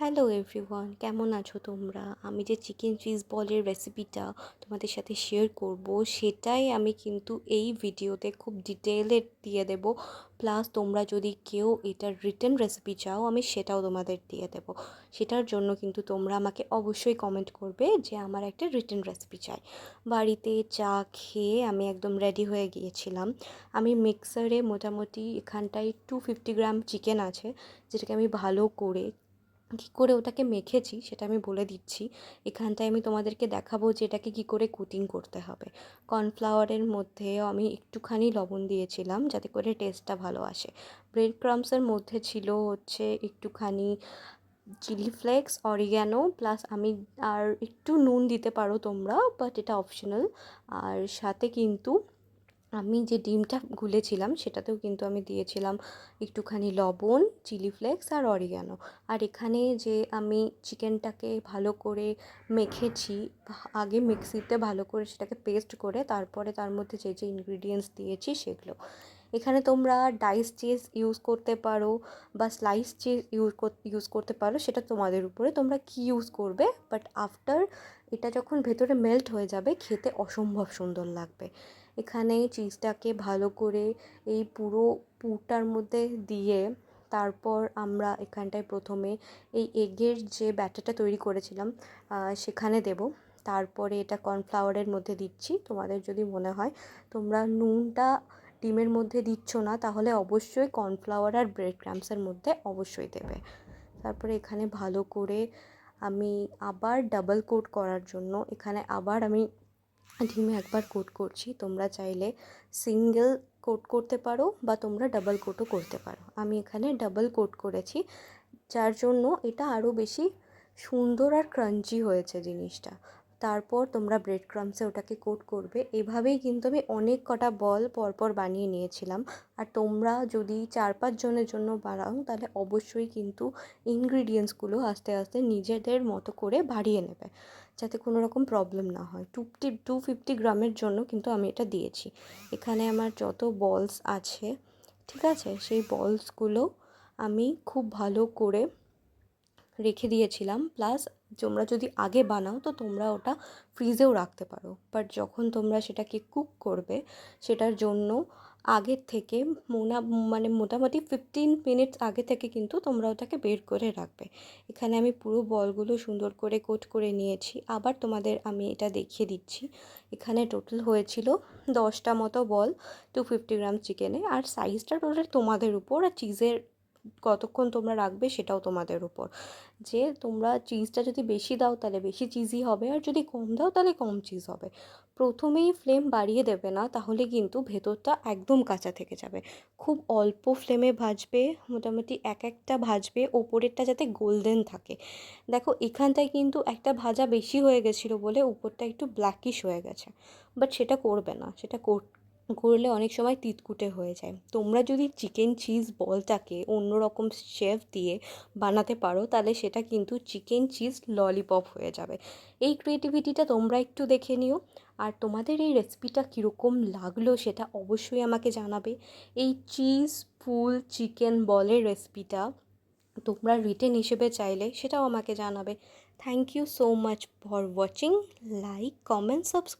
Hello everyone কেমন আছো তোমরা? আমি যে চিকেন চিজ বলের রেসিপিটা তোমাদের সাথে শেয়ার করব, সেটাই আমি কিন্তু এই ভিডিওতে খুব ডিটেলে দিয়ে দেব। প্লাস তোমরা যদি কেউ এটার রিটার্ন রেসিপি চাও, আমি সেটাও তোমাদের দিয়ে দেব। সেটার জন্য কিন্তু তোমরা আমাকে অবশ্যই কমেন্ট করবে যে আমার একটা রিটার্ন রেসিপি চাই। বাড়িতে চা খেয়ে আমি একদম রেডি হয়ে গিয়েছিলাম। আমি মিক্সারে মোটামুটি এখানটায় টু ফিফটি গ্রাম চিকেন আছে, যেটাকে আমি ভালো করে কী করে ওটাকে মেখেছি সেটা আমি বলে দিচ্ছি। এখানটায় আমি তোমাদেরকে দেখাবো যে এটাকে কী করে কুটিং করতে হবে। কর্নফ্লাওয়ারের মধ্যে আমি একটুখানি লবণ দিয়েছিলাম যাতে করে টেস্টটা ভালো আসে। ব্রেড ক্রামসের মধ্যে ছিল হচ্ছে একটুখানি চিলি ফ্লেক্স, অরিগ্যানো, প্লাস আমি আর একটু নুন দিতে পারো তোমরা, বাট এটা অপশনাল। আর সাথে কিন্তু আমি যে ডিমটা গুলেছিলাম, সেটাতেও কিন্তু আমি দিয়েছিলাম একটুখানি লবণ, চিলি ফ্লেক্স আর অরিগানো। আর এখানে যে আমি চিকেনটাকে ভালো করে মেখেছি, আগে মিক্সিতে ভালো করে সেটাকে পেস্ট করে তারপরে তার মধ্যে যে যে ইনগ্রিডিয়েন্টস দিয়েছি সেগুলো। এখানে তোমরা ডাইস চিজ ইউজ করতে পারো বা স্লাইস চিজ ইউজ ইউজ করতে পারো, সেটা তোমাদের উপরে। তোমরা কী ইউজ করবে বাট আফটার এটা যখন ভেতরে মেল্ট হয়ে যাবে, খেতে অসম্ভব সুন্দর লাগবে। এখানে চিজটাকে ভালো করে এই পুরো পুরটার মধ্যে দিয়ে তারপর আমরা এখানটায় প্রথমে এই এগের যে ব্যাটারটা তৈরি করেছিলাম সেখানে দেব। তারপরে এটা কর্নফ্লাওয়ারের মধ্যে দিচ্ছি। তোমাদের যদি মনে হয় তোমরা নুনটা ডিমের মধ্যে দিচ্ছ না, তাহলে অবশ্যই কর্নফ্লাওয়ার আর ব্রেড ক্রামসের মধ্যে অবশ্যই দেবে। তারপরে এখানে ভালো করে আমি আবার ডাবল কোট করার জন্য এখানে আবার আমি ডিমে একবার কোট করছি। তোমরা চাইলে সিঙ্গেল কোট করতে পারো বা তোমরা ডাবল কোটও করতে পারো। আমি এখানে ডাবল কোট করেছি। যার জন্য এটা আরও বেশি সুন্দর আর ক্রাঞ্চি হয়েছে জিনিসটা। তারপর তোমরা ব্রেড ক্রামসে ওটাকে কোট করবে। এভাবেই কিন্তু আমি অনেক কটা বল পরপর বানিয়ে নিয়েছিলাম। আর তোমরা যদি চার পাঁচ জনের জন্য বানাও, তাহলে অবশ্যই কিন্তু ইনগ্রিডিয়েন্টসগুলো আস্তে আস্তে নিজেদের মতো করে বাড়িয়ে নেবে, যাতে কোনো রকম প্রবলেম না হয়। টু টু ফিফটি গ্রামের জন্য কিন্তু আমি এটা দিয়েছি। এখানে আমার যত বলস আছে, ঠিক আছে? সেই বলসগুলো আমি খুব ভালো করে রেখে দিয়েছিলাম। প্লাস তোমরা যদি আগে বানাও, তো তোমরা ওটা ফ্রিজেও রাখতে পারো। বাট যখন তোমরা সেটাকে কুক করবে, সেটার জন্য আগের থেকে মোনা মানে মোটামুটি ফিফটিন মিনিটস আগে থেকে কিন্তু তোমরা ওটাকে বের করে রাখবে। এখানে আমি পুরো বলগুলো সুন্দর করে কোট করে নিয়েছি। আবার তোমাদের আমি এটা দেখিয়ে দিচ্ছি। এখানে টোটাল হয়েছিল দশটা মতো বল টু ফিফটি গ্রাম চিকেনে আর সাইজটা টোটাল তোমাদের উপর, আর চিজের কতক্ষণ তোমরা রাখবে সেটাও তোমাদের উপর। যে তোমরা চিজটা যদি বেশি দাও তাহলে বেশি চিজই হবে, আর যদি কম দাও তাহলে কম চিজ হবে। প্রথমেই ফ্লেম বাড়িয়ে দেবে না, তাহলে কিন্তু ভেতরটা একদম কাঁচা থেকে যাবে। খুব অল্প ফ্লেমে ভাজবে, মোটামুটি এক একটা ভাজবে, ওপরেরটা যাতে গোল্ডেন থাকে। দেখো, এখানটায় কিন্তু একটা ভাজা বেশি হয়ে গেছিল বলে উপরটা একটু ব্ল্যাকিশ হয়ে গেছে। বাট সেটা করবে না, সেটা করলে অনেক সময় তিতকুটে হয়ে যায়। তোমরা যদি চিকেন চিজ বলটাকে অন্য রকম শেফ দিয়ে বানাতে পারো, তাহলে সেটা কিন্তু চিকেন চিজ ললিপপ হয়ে যাবে। এই ক্রিয়েটিভিটিটা তোমরা একটু দেখে নিও। আর তোমাদের এই রেসিপিটা কীরকম লাগল সেটা অবশ্যই আমাকে জানাবে। এই চিজ ফুল চিকেন বলের রেসিপিটা তোমরা রিটেন হিসেবে চাইলে সেটাও আমাকে জানাবে। Thank you so much for watching like comment subscribe